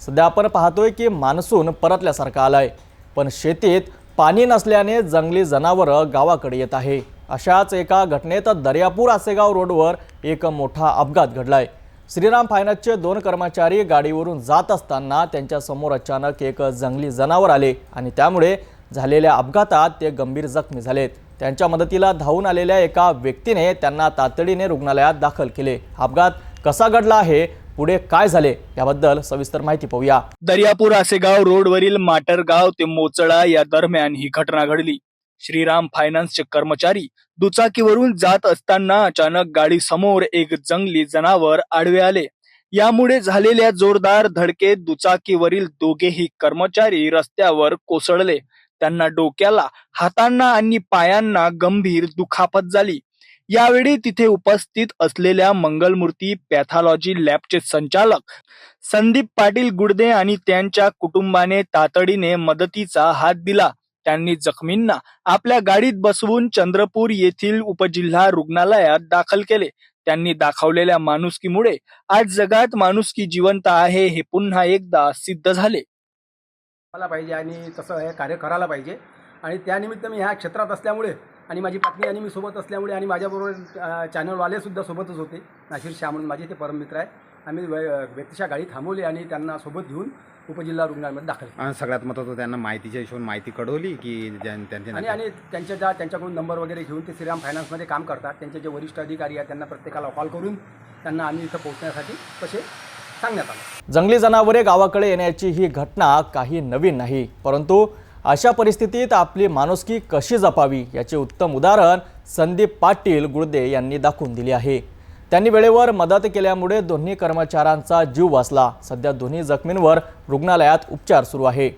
सध्या आपण पाहतोय की मान्सून परतल्यासारखं आलाय. पण शेतीत पाणी नसल्याने जंगली जनावरं गावाकडे येत आहे. अशाच एका घटनेत दर्यापूर आसेगाव रोडवर एक मोठा अपघात घडलाय. श्रीराम फायनान्सचे दोन कर्मचारी गाडीवरून जात असताना त्यांच्यासमोर अचानक एक जंगली जनावर आले आणि त्यामुळे झालेल्या अपघातात ते गंभीर जखमी झालेत. त्यांच्या मदतीला धावून आलेल्या एका व्यक्तीने त्यांना तातडीने रुग्णालयात दाखल केले. अपघात कसा घडला आहे पुढे काय झाले याबद्दल सविस्तर माहिती पाहूया. दर्यापूर आसेगाव रोडवरील माटरगाव ते मोचळा या दरम्यान ही घटना घडली. श्रीराम फायनान्सचे कर्मचारी दुचाकीवरून जात असताना अचानक गाडी समोर एक जंगली जनावर आडवे आले. यामुळे झालेल्या जोरदार धडकेत दुचाकीवरील दोघेही कर्मचारी रस्त्यावर कोसळले. त्यांना डोक्याला हातांना आणि पायांना गंभीर दुखापत झाली. यावेळी तिथे उपस्थित असलेल्या मंगलमूर्ती पॅथॉलॉजी लॅबचे संचालक संदीप पाटील गुडदे आणि त्यांच्या कुटुंबाने तातडीने मदतीचा हात दिला. त्यांनी जखमींना आपल्या गाडीत बसवून चंद्रपूर येथील उपजिल्हा रुग्णालयात दाखल केले. त्यांनी दाखवलेल्या माणुसकीमुळे आज जगात माणुसकी जिवंत आहे हे पुन्हा एकदा सिद्ध झाले. मला पाहिजे आणि तसं हे कार्य करायला पाहिजे. आणि त्यानिमित्त मी ह्या क्षेत्रात असल्यामुळे आणि माझी पत्नी आणि मी सोबत असल्यामुळे आणि माझ्याबरोबर चॅनलवालेसुद्धा सोबतच होते. नाशिर शाह म्हणून माझे ते परममित्र आहे. आम्ही व्य- व्यक्तिशा गाडी थांबवली आणि त्यांना सोबत घेऊन उपजिल्हा रुग्णालयामध्ये दाखल केले. आणि सगळ्यात महत्त्वाचं त्यांना माहितीच्या हिशोबाने माहिती कळवली की ज्यां- त्यांचे आणि आणि त्यांच्या ज्या त्यांच्याकडून नंबर वगैरे घेऊन ते श्रीराम फायनान्समध्ये काम करतात. त्यांचे जे वरिष्ठ अधिकारी आहेत त्यांना प्रत्येकाला कॉल करून त्यांना आम्ही इथं पोहोचण्यासाठी तसे सांगण्यात आलं. जंगली जनावरे गावाकडे येण्याची ही घटना काही नवीन नाही परंतु अशा परिस्थितीत आपली माणुसकी कशी जपावी याचे उत्तम उदाहरण संदीप पाटील गुळदे यांनी दाखवून दिले आहे. त्यांनी वेळेवर मदत केल्यामुळे दोन्ही कर्मचाऱ्यांचा जीव वाचला. सध्या दोन्ही जखमींवर रुग्णालयात उपचार सुरू आहे.